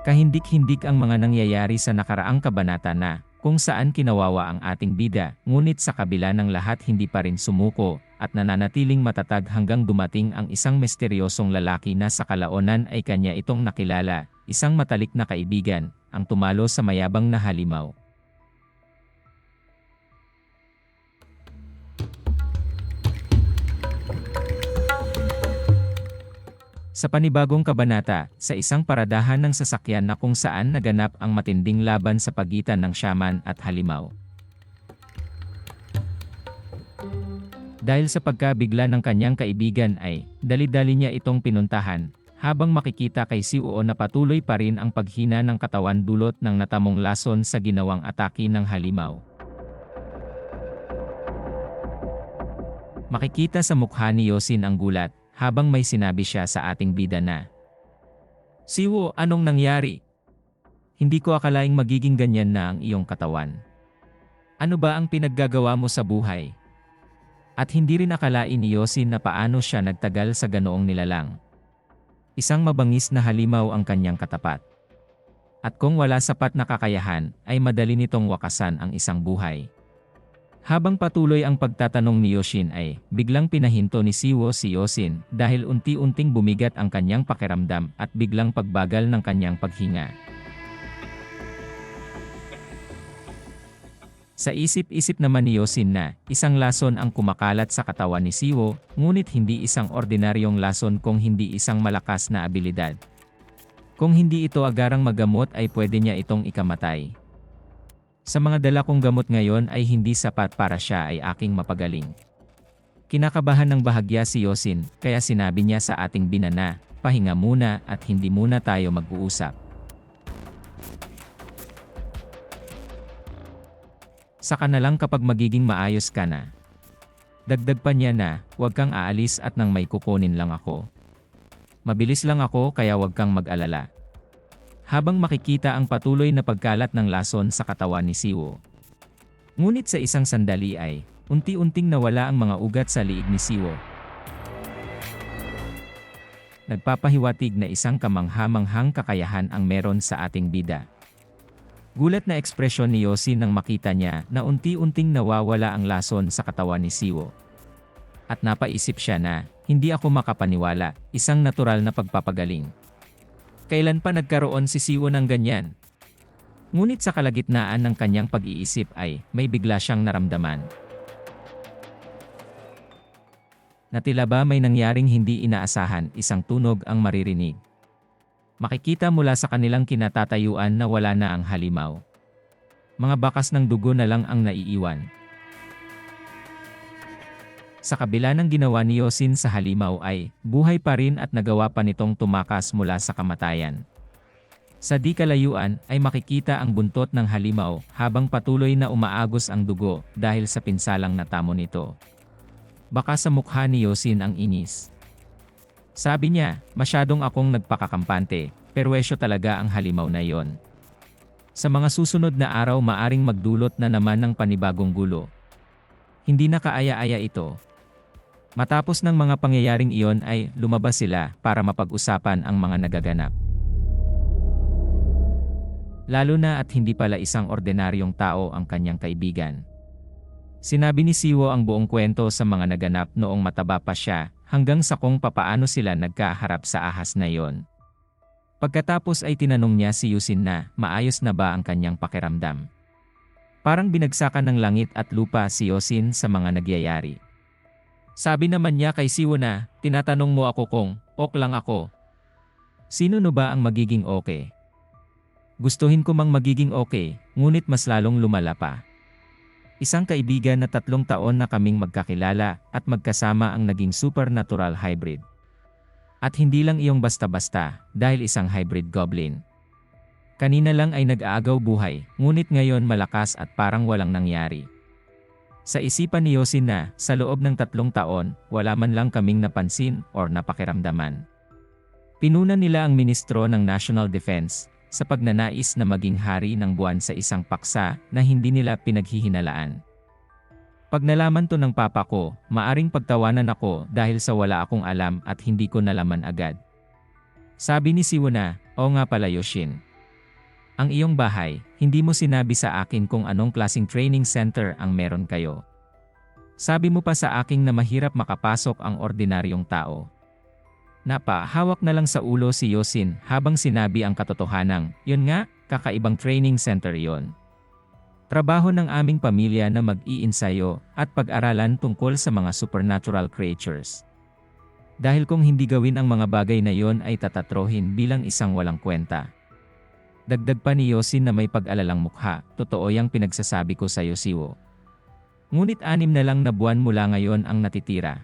Kahindik-hindik ang mga nangyayari sa nakaraang kabanata na, kung saan kinawawa ang ating bida, ngunit sa kabila ng lahat hindi pa rin sumuko, at nananatiling matatag hanggang dumating ang isang misteryosong lalaki na sa kalaonan ay kanya itong nakilala, isang matalik na kaibigan, ang tumalo sa mayabang na halimaw. Sa panibagong kabanata, sa isang paradahan ng sasakyan na kung saan naganap ang matinding laban sa pagitan ng shaman at halimaw. Dahil sa pagkabigla ng kanyang kaibigan ay, dali-dali niya itong pinuntahan, habang makikita kay si Uo na patuloy pa rin ang paghina ng katawan dulot ng natamong lason sa ginawang atake ng halimaw. Makikita sa mukha ni Yosin ang gulat, habang may sinabi siya sa ating bida na, Siwo, anong nangyari? Hindi ko akalaing magiging ganyan na ang iyong katawan. Ano ba ang pinaggagawa mo sa buhay? At hindi rin akalain ni Yosin na paano siya nagtagal sa ganoong nilalang. Isang mabangis na halimaw ang kanyang katapat. At kung wala sapat na kakayahan, ay madali nitong wakasan ang isang buhay. Habang patuloy ang pagtatanong ni Yoshin ay, biglang pinahinto ni Siwo si Yosin dahil unti-unting bumigat ang kanyang pakiramdam at biglang pagbagal ng kanyang paghinga. Sa isip-isip naman ni Yosin na, isang lason ang kumakalat sa katawan ni Siwo, ngunit hindi isang ordinaryong lason kung hindi isang malakas na abilidad. Kung hindi ito agarang magamot ay pwede niya itong ikamatay. Sa mga dala kong gamot ngayon ay hindi sapat para siya ay aking mapagaling. Kinakabahan ng bahagya si Yosin, kaya sinabi niya sa ating binana, pahinga muna at hindi muna tayo mag-uusap. Saka na lang kapag magiging maayos ka na. Dagdag pa niya na, huwag kang aalis at nang may kukunin lang ako. Mabilis lang ako kaya huwag kang mag-alala habang makikita ang patuloy na pagkalat ng lason sa katawan ni Siwo. Ngunit sa isang sandali ay, unti-unting nawala ang mga ugat sa liig ni Siwo. Nagpapahiwatig na isang kamangha-manghang kakayahan ang meron sa ating bida. Gulat na ekspresyon ni Yossi nang makita niya na unti-unting nawawala ang lason sa katawan ni Siwo. At napaisip siya na, hindi ako makapaniwala, isang natural na pagpapagaling. Kailan pa nagkaroon si Siwo ng ganyan? Ngunit sa kalagitnaan ng kanyang pag-iisip ay may bigla siyang naramdaman. Na tila ba may nangyaring hindi inaasahan isang tunog ang maririnig. Makikita mula sa kanilang kinatatayuan na wala na ang halimaw. Mga bakas ng dugo na lang ang naiiwan. Sa kabila ng ginawa ni Yosin sa halimaw ay, buhay pa rin at nagawa pa nitong tumakas mula sa kamatayan. Sa di kalayuan ay makikita ang buntot ng halimaw habang patuloy na umaagos ang dugo dahil sa pinsalang natamo nito. Baka sa mukha ni Yosin ang inis. Sabi niya, masyadong akong nagpakakampante, perwesyo talaga ang halimaw na yon. Sa mga susunod na araw maaring magdulot na naman ng panibagong gulo. Hindi na kaaya-aya ito, Matapos ng mga pangyayaring iyon ay lumabas sila para mapag-usapan ang mga nagaganap. Lalo na at hindi pala isang ordinaryong tao ang kanyang kaibigan. Sinabi ni Siwo ang buong kwento sa mga naganap noong mataba pa siya hanggang sa kung papaano sila nagkaharap sa ahas na iyon. Pagkatapos ay tinanong niya si Yusin na maayos na ba ang kanyang pakiramdam. Parang binagsakan ng langit at lupa si Yosin sa mga nagyayari. Sabi naman niya kay Siwo na, tinatanong mo ako kung, ok lang ako. Sino no ba ang magiging okay? Gustuhin ko mang magiging okay, ngunit mas lalong lumala pa. Isang kaibigan na tatlong taon na kaming magkakilala at magkasama ang naging supernatural hybrid. At hindi lang iyong basta-basta, dahil isang hybrid goblin. Kanina lang ay nag-aagaw buhay, ngunit ngayon malakas at parang walang nangyari. Sa isipan ni Yosin na, sa loob ng tatlong taon, wala man lang kaming napansin or napakiramdaman. Pinuna nila ang ministro ng National Defense sa pagnanais na maging hari ng buwan sa isang paksa na hindi nila pinaghihinalaan. Pag nalaman to ng papa ko, maaring pagtawanan ako dahil sa wala akong alam at hindi ko nalaman agad. Sabi ni Siwona, o nga pala Yoshin, Ang iyong bahay, hindi mo sinabi sa akin kung anong klasing training center ang meron kayo. Sabi mo pa sa akin na mahirap makapasok ang ordinaryong tao. Napa, hawak na lang sa ulo si Yosin habang sinabi ang katotohanang, yun nga, kakaibang training center yon. Trabaho ng aming pamilya na mag-iinsayo at pag-aralan tungkol sa mga supernatural creatures. Dahil kung hindi gawin ang mga bagay na yon ay tatatrohin bilang isang walang kwenta. Dagdag pa ni Yosin na may pag-alalang mukha, totoo yang pinagsasabi ko sa Yosiwo. Ngunit anim na lang na buwan mula ngayon ang natitira.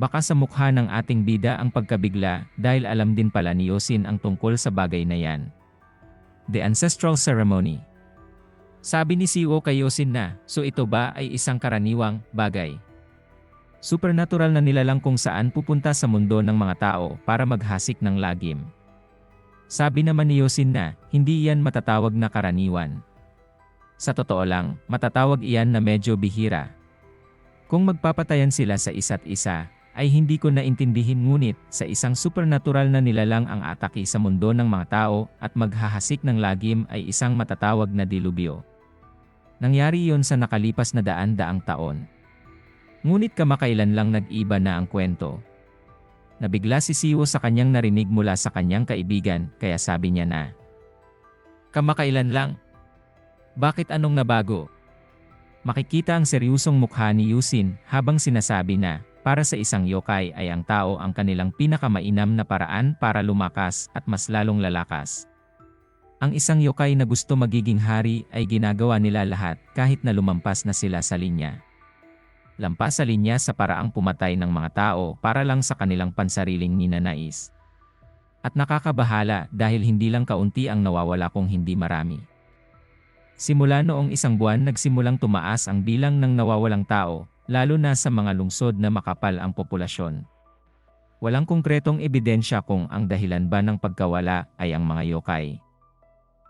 Baka sa mukha ng ating bida ang pagkabigla dahil alam din pala ni Yosin ang tungkol sa bagay na yan. The Ancestral Ceremony Sabi ni Siwo kay Yosin na, so ito ba ay isang karaniwang bagay? Supernatural na nilalang kung saan pupunta sa mundo ng mga tao para maghasik ng lagim. Sabi naman ni Yosin na, hindi yan matatawag na karaniwan. Sa totoo lang, matatawag iyan na medyo bihira. Kung magpapatayan sila sa isa't isa, ay hindi ko naintindihin ngunit sa isang supernatural na nilalang ang atake sa mundo ng mga tao at maghahasik ng lagim ay isang matatawag na dilubyo. Nangyari yon sa nakalipas na daan-daang taon. Ngunit kamakailan lang nag-iba na ang kwento. Nabigla si Siwo sa kanyang narinig mula sa kanyang kaibigan kaya sabi niya na, Kamakailan lang? Bakit anong nabago? Makikita ang seryusong mukha ni Yusin habang sinasabi na, para sa isang yokai ay ang tao ang kanilang pinakamainam na paraan para lumakas at mas lalong lalakas. Ang isang yokai na gusto magiging hari ay ginagawa nila lahat kahit na lumampas na sila sa linya. Lampas sa linya sa paraang pumatay ng mga tao para lang sa kanilang pansariling ninanais. At nakakabahala dahil hindi lang kaunti ang nawawala kung hindi marami. Simula noong isang buwan nagsimulang tumaas ang bilang ng nawawalang tao lalo na sa mga lungsod na makapal ang populasyon. Walang konkretong ebidensya kung ang dahilan ba ng pagkawala ay ang mga yokai.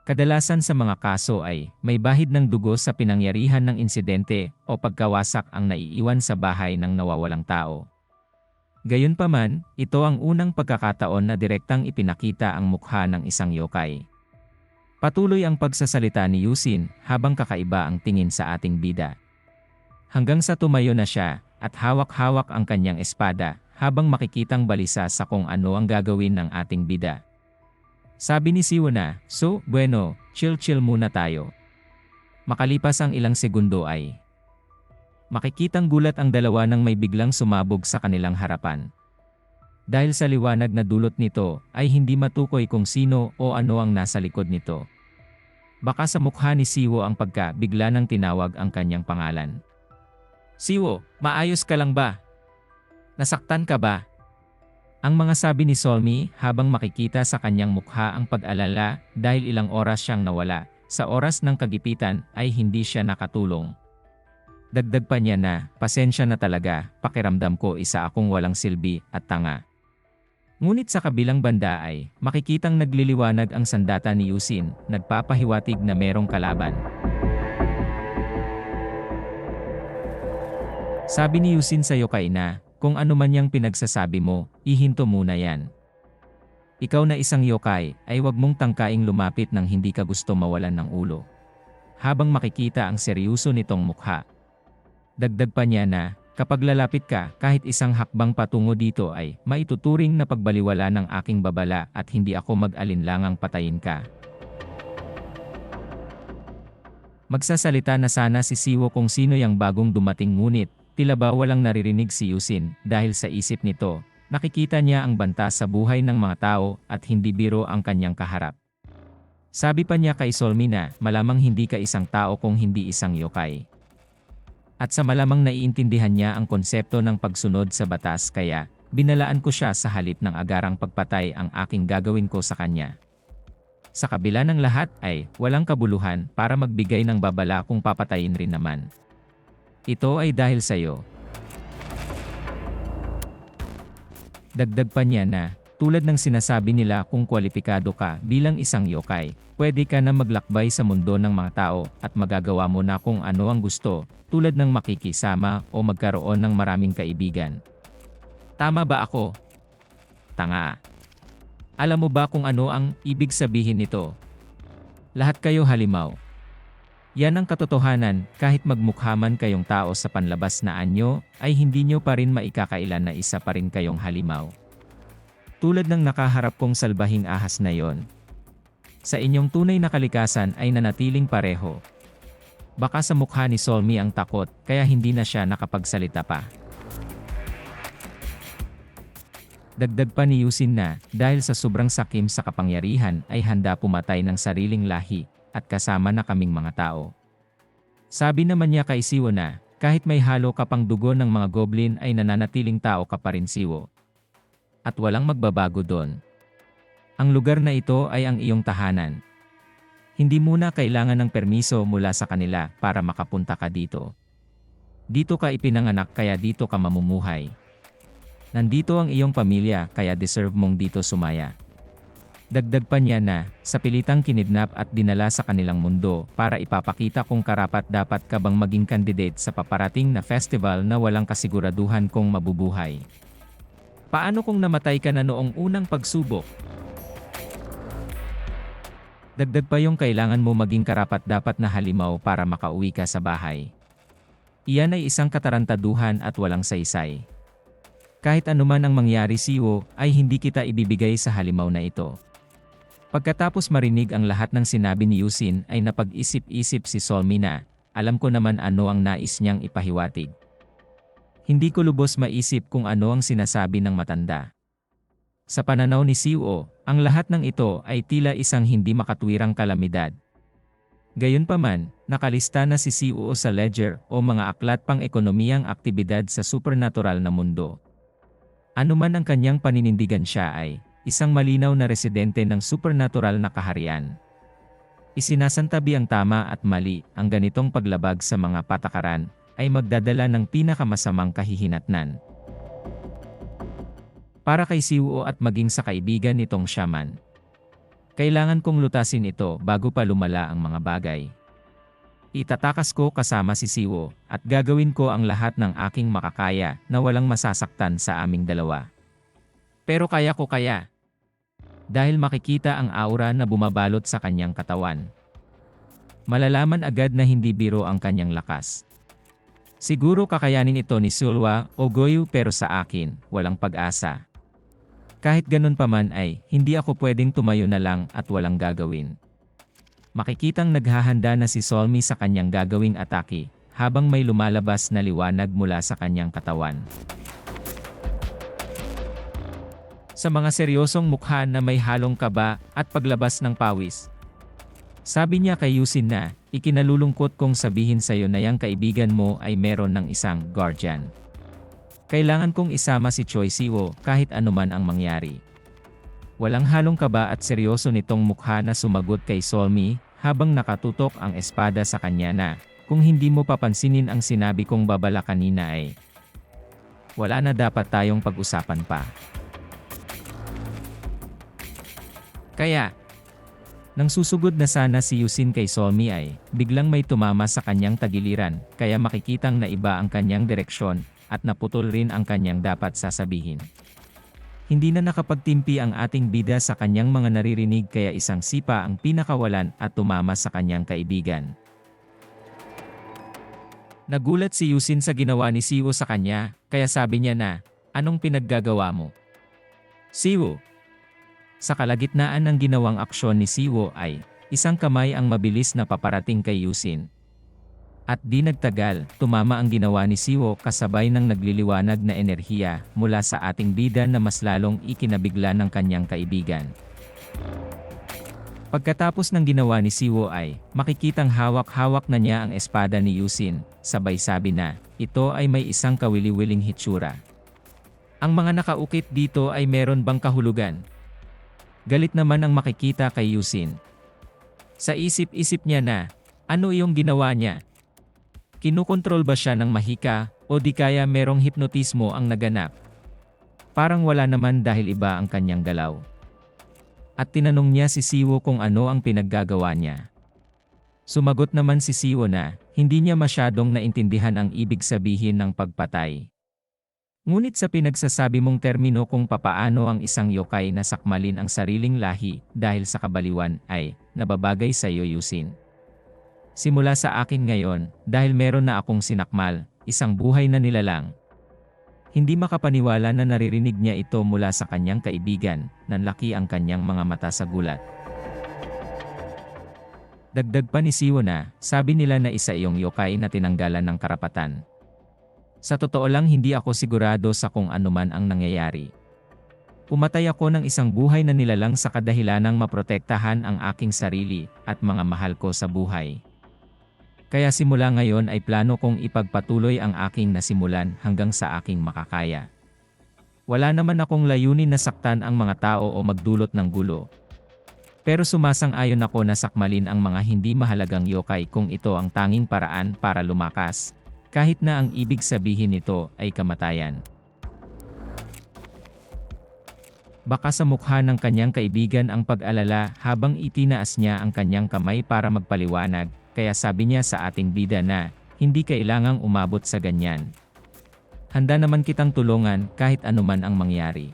Kadalasan sa mga kaso ay may bahid ng dugo sa pinangyarihan ng insidente o pagkawasak ang naiiwan sa bahay ng nawawalang tao. Gayunpaman, ito ang unang pagkakataon na direktang ipinakita ang mukha ng isang yokai. Patuloy ang pagsasalita ni Yusin habang kakaiba ang tingin sa ating bida. Hanggang sa tumayo na siya at hawak-hawak ang kanyang espada habang makikitang balisa sa kung ano ang gagawin ng ating bida. Sabi ni Siwo na, so, bueno, chill-chill muna tayo. Makalipas ang ilang segundo ay makikitang gulat ang dalawa nang may biglang sumabog sa kanilang harapan. Dahil sa liwanag na dulot nito ay hindi matukoy kung sino o ano ang nasa likod nito. Baka sa mukha ni Siwo ang pagka bigla nang tinawag ang kanyang pangalan. Siwo, maayos ka lang ba? Nasaktan ka ba? Ang mga sabi ni Solmi habang makikita sa kanyang mukha ang pag-alala dahil ilang oras siyang nawala, sa oras ng kagipitan ay hindi siya nakatulong. Dagdag pa niya na, pasensya na talaga, pakiramdam ko isa akong walang silbi at tanga. Ngunit sa kabilang banda ay, makikitang nagliliwanag ang sandata ni Yusin, nagpapahiwatig na merong kalaban. Sabi ni Yusin sa yokai na, kung ano man yang pinagsasabi mo, ihinto muna yan. Ikaw na isang yokai, ay wag mong tangkaing lumapit nang hindi ka gusto mawalan ng ulo. Habang makikita ang seryoso nitong mukha. Dagdag pa niya na, kapag lalapit ka, kahit isang hakbang patungo dito ay, maituturing na pagbaliwala ng aking babala at hindi ako mag-alinlangang patayin ka. Magsasalita na sana si Siwo kung sino yung bagong dumating ngunit, Tila ba walang naririnig si Yusin dahil sa isip nito, nakikita niya ang banta sa buhay ng mga tao at hindi biro ang kanyang kaharap. Sabi pa niya kay Solmina, malamang hindi ka isang tao kung hindi isang yokai. At sa malamang naiintindihan niya ang konsepto ng pagsunod sa batas kaya, binalaan ko siya sa halip ng agarang pagpatay ang aking gagawin ko sa kanya. Sa kabila ng lahat ay, walang kabuluhan para magbigay ng babala kung papatayin rin naman. Ito ay dahil sa iyo. Dagdag pa niya na, tulad ng sinasabi nila kung kwalipikado ka bilang isang yokai, pwede ka na maglakbay sa mundo ng mga tao at magagawa mo na kung ano ang gusto, tulad ng makikisama o magkaroon ng maraming kaibigan. Tama ba ako? Tanga. Alam mo ba kung ano ang ibig sabihin nito? Lahat kayo halimaw. Yan ang katotohanan, kahit magmukha man kayong tao sa panlabas na anyo, ay hindi nyo pa rin maikakailan na isa pa rin kayong halimaw. Tulad ng nakaharap kong salbahing ahas na yon. Sa inyong tunay na kalikasan ay nanatiling pareho. Baka sa mukha ni Solmi ang takot, kaya hindi na siya nakapagsalita pa. Dagdag pa ni Yusin na, dahil sa sobrang sakim sa kapangyarihan ay handa pumatay ng sariling lahi, at kasama na kaming mga tao. Sabi naman niya kay Siwo na, kahit may halo ka pang dugo ng mga goblin ay nananatiling tao ka pa rin Siwo. At walang magbabago doon. Ang lugar na ito ay ang iyong tahanan. Hindi muna kailangan ng permiso mula sa kanila para makapunta ka dito. Dito ka ipinanganak kaya dito ka mamumuhay. Nandito ang iyong pamilya kaya deserve mong dito sumaya. Dagdag pa niya na, sa pilitang kinidnap at dinala sa kanilang mundo para ipapakita kung karapat dapat ka bang maging candidate sa paparating na festival na walang kasiguraduhan kung mabubuhay. Paano kung namatay ka na noong unang pagsubok? Dagdag pa yung kailangan mo maging karapat dapat na halimaw para makauwi ka sa bahay. Iyan ay isang katarantaduhan at walang saysay. Kahit anuman ang mangyari siwo, ay hindi kita ibibigay sa halimaw na ito. Pagkatapos marinig ang lahat ng sinabi ni Yusin ay napag-isip-isip si Solmi na, alam ko naman ano ang nais niyang ipahiwatig. Hindi ko lubos maisip kung ano ang sinasabi ng matanda. Sa pananaw ni Siwo, ang lahat ng ito ay tila isang hindi makatwirang kalamidad. Gayunpaman, nakalista na si Siwo sa ledger o mga aklat pang ekonomiyang aktibidad sa supernatural na mundo. Ano man ang kanyang paninindigan siya ay, isang malinaw na residente ng supernatural na kaharian. Isinasantabi ang tama at mali, ang ganitong paglabag sa mga patakaran, ay magdadala ng pinakamasamang kahihinatnan. Para kay Siwo at maging sa kaibigan nitong shaman. Kailangan kong lutasin ito bago pa lumala ang mga bagay. Itatakas ko kasama si Siwo, at gagawin ko ang lahat ng aking makakaya na walang masasaktan sa aming dalawa. Pero kaya ko kaya. Dahil makikita ang aura na bumabalot sa kanyang katawan. Malalaman agad na hindi biro ang kanyang lakas. Siguro kakayanin ito ni Sulwa o Goyu pero sa akin, walang pag-asa. Kahit ganun pa man ay, hindi ako pwedeng tumayo na lang at walang gagawin makikitang naghahanda na si Solmi sa kanyang gagawing atake, habang may lumalabas na liwanag mula sa kanyang katawan. Sa mga seryosong mukha na may halong kaba at paglabas ng pawis. Sabi niya kay Yusin na, ikinalulungkot kong sabihin sa iyo na yung kaibigan mo ay meron ng isang guardian. Kailangan kong isama si Choi Siwo kahit anuman ang mangyari. Walang halong kaba at seryoso nitong mukha na sumagot kay Solmi habang nakatutok ang espada sa kanya na, kung hindi mo papansinin ang sinabi kong babala kanina ay, wala na dapat tayong pag-usapan pa. Kaya, nang susugod na sana si Yusin kay Solmi ay, biglang may tumama sa kanyang tagiliran, kaya makikitang na iba ang kanyang direksyon, at naputol rin ang kanyang dapat sasabihin. Hindi na nakapagtimpi ang ating bida sa kanyang mga naririnig kaya isang sipa ang pinakawalan at tumama sa kanyang kaibigan. Nagulat si Yusin sa ginawa ni Siwo sa kanya, kaya sabi niya na, anong pinaggagawa mo? Siwo. Sa kalagitnaan ng ginawang aksyon ni Siwo ay, isang kamay ang mabilis na paparating kay Yusin, at di nagtagal, tumama ang ginawa ni Siwo kasabay ng nagliliwanag na enerhiya mula sa ating bida na mas lalong ikinabigla ng kanyang kaibigan. Pagkatapos ng ginawa ni Siwo ay, makikitang hawak-hawak na niya ang espada ni Yusin, sabay sabi na, ito ay may isang kawili-wiling hitsura. Ang mga nakaukit dito ay meron bang kahulugan? Galit naman ang makikita kay Yusin. Sa isip-isip niya na, ano iyong ginawa niya? Kinukontrol ba siya ng mahika, o di kaya merong hipnotismo ang naganap? Parang wala naman dahil iba ang kanyang galaw. At tinanong niya si Siwo kung ano ang pinaggagawa niya. Sumagot naman si Siwo na, hindi niya masyadong naintindihan ang ibig sabihin ng pagpatay. Ngunit sa pinagsasabi mong termino kung papaano ang isang yokai na sakmalin ang sariling lahi dahil sa kabaliwan ay, na babagay sa iyo Yusin. Simula sa akin ngayon, dahil meron na akong sinakmal, isang buhay na nilalang. Hindi makapaniwala na naririnig niya ito mula sa kanyang kaibigan, nanlaki ang kanyang mga mata sa gulat. Dagdag pa ni Siwo na, sabi nila na isa iyong yokai na tinanggalan ng karapatan. Sa totoo lang hindi ako sigurado sa kung anuman ang nangyayari. Pumatay ako ng isang buhay na nilalang sa kadahilanang maprotektahan ang aking sarili at mga mahal ko sa buhay. Kaya simula ngayon ay plano kong ipagpatuloy ang aking nasimulan hanggang sa aking makakaya. Wala naman akong layunin na saktan ang mga tao o magdulot ng gulo. Pero sumasang-ayon ako na sakmalin ang mga hindi mahalagang yokai kung ito ang tanging paraan para lumakas, kahit na ang ibig sabihin nito ay kamatayan. Baka sa mukha ng kanyang kaibigan ang pag-alala habang itinaas niya ang kanyang kamay para magpaliwanag, kaya sabi niya sa ating bida na, hindi kailangang umabot sa ganyan. Handa naman kitang tulungan kahit anuman ang mangyari.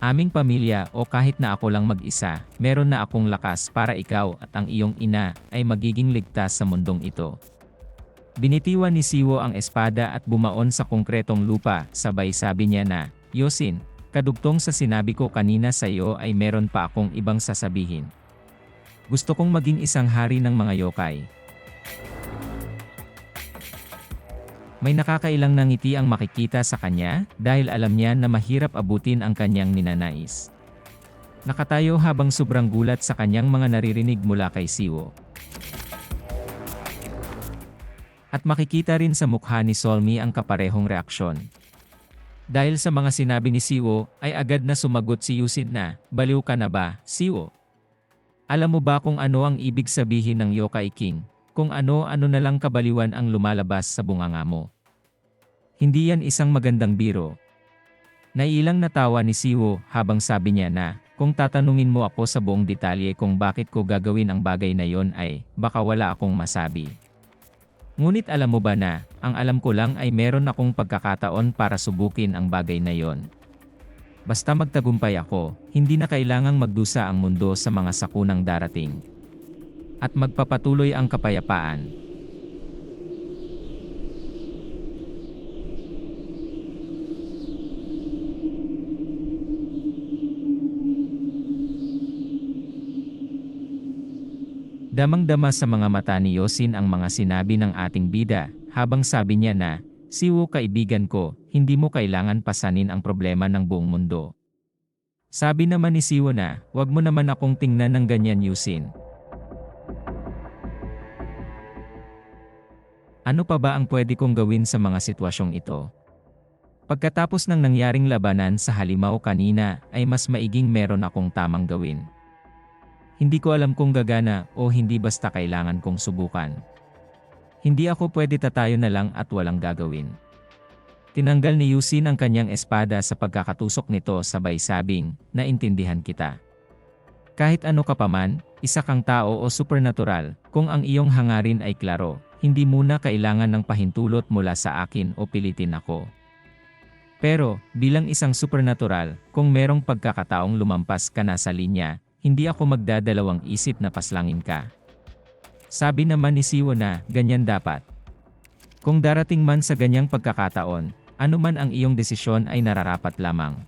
Aming pamilya o kahit na ako lang mag-isa, meron na akong lakas para ikaw at ang iyong ina ay magiging ligtas sa mundong ito. Binitiwan ni Siwo ang espada at bumaon sa konkretong lupa, sabay sabi niya na, Yosin, kadugtong sa sinabi ko kanina sa iyo ay meron pa akong ibang sasabihin. Gusto kong maging isang hari ng mga yokai. May nakakailang nangiti ang makikita sa kanya dahil alam niya na mahirap abutin ang kanyang ninanais. Nakatayo habang sobrang gulat sa kanyang mga naririnig mula kay Siwo. At makikita rin sa mukha ni Solmi ang kaparehong reaksyon. Dahil sa mga sinabi ni Siwo, ay agad na sumagot si Yusin na, baliw ka na ba, Siwo? Alam mo ba kung ano ang ibig sabihin ng Yokai King? Kung ano-ano na lang kabaliwan ang lumalabas sa bunganga mo. Hindi yan isang magandang biro. Nailang natawa ni Siwo habang sabi niya na, kung tatanungin mo ako sa buong detalye kung bakit ko gagawin ang bagay na yon ay, baka wala akong masabi. Ngunit alam mo ba na, ang alam ko lang ay meron akong pagkakataon para subukin ang bagay na yon. Basta magtagumpay ako, hindi na kailangang magdusa ang mundo sa mga sakunang darating. At magpapatuloy ang kapayapaan. Damang-dama sa mga mata ni Yosin ang mga sinabi ng ating bida, habang sabi niya na, Siwo kaibigan ko, hindi mo kailangan pasanin ang problema ng buong mundo. Sabi naman ni Siwo na, wag mo naman akong tingnan ng ganyan Yusin. Ano pa ba ang pwede kong gawin sa mga sitwasyong ito? Pagkatapos ng nangyaring labanan sa halimaw kanina ay mas maiging meron akong tamang gawin. Hindi ko alam kung gagana o hindi basta kailangan kong subukan. Hindi ako pwede tatayo na lang at walang gagawin. Tinanggal ni Yusin ang kanyang espada sa pagkakatusok nito sabay sabing, naintindihan kita. Kahit ano ka pa man, isa kang tao o supernatural, kung ang iyong hangarin ay klaro, hindi muna kailangan ng pahintulot mula sa akin o pilitin ako. Pero, bilang isang supernatural, kung merong pagkakataong lumampas ka na sa linya, hindi ako magdadalawang isip na paslangin ka. Sabi naman ni Siwo na, ganyan dapat. Kung darating man sa ganyang pagkakataon, anuman ang iyong desisyon ay nararapat lamang.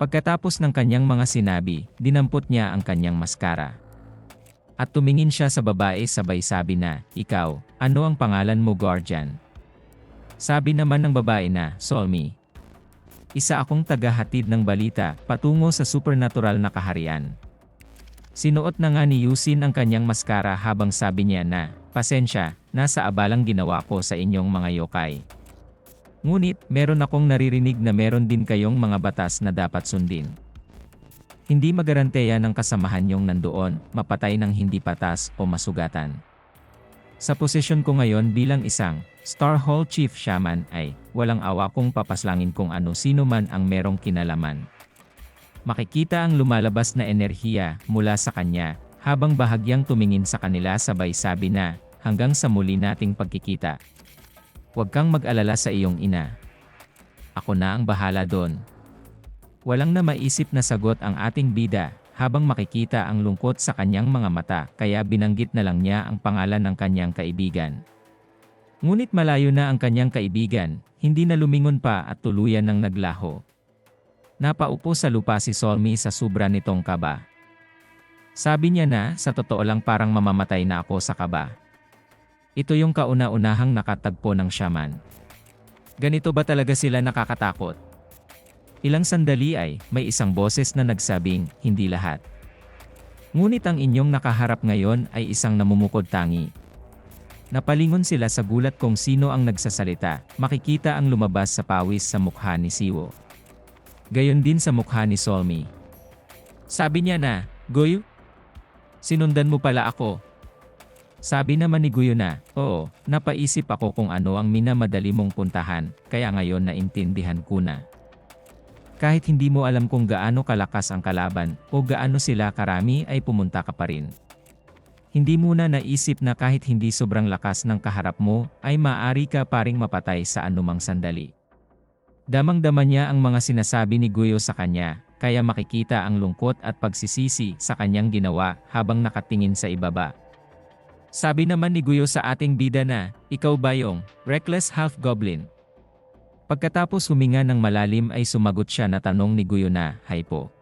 Pagkatapos ng kanyang mga sinabi, dinampot niya ang kanyang maskara. At tumingin siya sa babae sabay sabi na, Ikaw, ano ang pangalan mo guardian? Sabi naman ng babae na, Solmi. Isa akong tagahatid ng balita patungo sa supernatural na kaharian. Sinuot na nga ni Yusin ang kanyang maskara habang sabi niya na, Pasensya, nasa abalang ginawa ko sa inyong mga yokai. Ngunit, meron akong naririnig na meron din kayong mga batas na dapat sundin. Hindi magaranteya ng kasamahan yung nandoon, mapatay ng hindi patas o masugatan. Sa posisyon ko ngayon bilang isang Star Hall Chief Shaman ay walang awa kong papaslangin kung ano sino man ang merong kinalaman. Makikita ang lumalabas na enerhiya mula sa kanya, habang bahagyang tumingin sa kanila sabay sabi na, hanggang sa muli nating pagkikita. Huwag kang mag-alala sa iyong ina. Ako na ang bahala doon. Walang na maisip na sagot ang ating bida, habang makikita ang lungkot sa kanyang mga mata kaya binanggit na lang niya ang pangalan ng kanyang kaibigan. Ngunit malayo na ang kanyang kaibigan, hindi na lumingon pa at tuluyan ng naglaho. Napaupo sa lupa si Solmi sa sobra nitong kaba. Sabi niya na, sa totoo lang parang mamamatay na ako sa kaba. Ito yung kauna-unahang nakatagpo ng shaman. Ganito ba talaga sila nakakatakot? Ilang sandali ay, may isang boses na nagsabing, hindi lahat. Ngunit ang inyong nakaharap ngayon ay isang namumukod tangi. Napalingon sila sa gulat kung sino ang nagsasalita, makikita ang lumabas sa pawis sa mukha ni Siwo. Gayon din sa mukha ni Solmi. Sabi niya na, Goyo? Sinundan mo pala ako. Sabi naman ni Guyo na, oo, napaisip ako kung ano ang minamadali mong puntahan, kaya ngayon naintindihan ko na. Kahit hindi mo alam kung gaano kalakas ang kalaban o gaano sila karami ay pumunta ka pa rin. Hindi mo na naisip na kahit hindi sobrang lakas ng kaharap mo, ay maari ka paring mapatay sa anumang sandali. Damang-dama niya ang mga sinasabi ni Guyo sa kanya, kaya makikita ang lungkot at pagsisisi sa kanyang ginawa habang nakatingin sa ibaba. Sabi naman ni Guyo sa ating bida na, ikaw ba yung reckless half-goblin? Pagkatapos huminga ng malalim ay sumagot siya na tanong ni Guyo na, Hay po.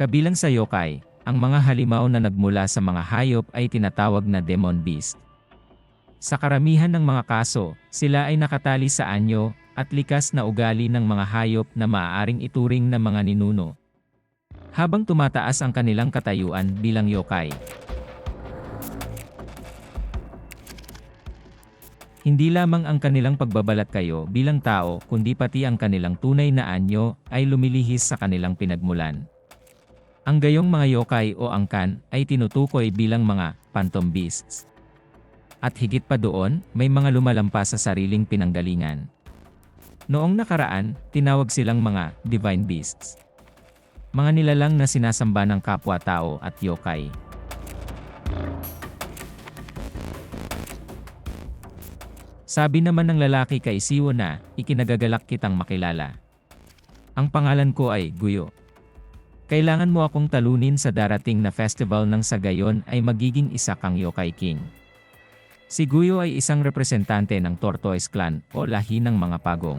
Kabilang sa yokai, ang mga halimaw na nagmula sa mga hayop ay tinatawag na demon beast. Sa karamihan ng mga kaso, sila ay nakatali sa anyo at likas na ugali ng mga hayop na maaaring ituring na mga ninuno. Habang tumataas ang kanilang katayuan bilang yokai. Hindi lamang ang kanilang pagbabalat kayo bilang tao kundi pati ang kanilang tunay na anyo ay lumilihis sa kanilang pinagmulan. Ang gayong mga yokai o angkan ay tinutukoy bilang mga phantom beasts. At higit pa doon, may mga lumalampas sa sariling pinanggalingan. Noong nakaraan, tinawag silang mga divine beasts. Mga nilalang na sinasamba ng kapwa-tao at yokai. Sabi naman ng lalaki kay Siwo na, ikinagagalak kitang makilala. Ang pangalan ko ay Guyo. Kailangan mo akong talunin sa darating na festival ng sa gayon ay magiging isa kang Yokai King. Si Guyo ay isang representante ng Tortoise Clan o lahi ng mga pagong.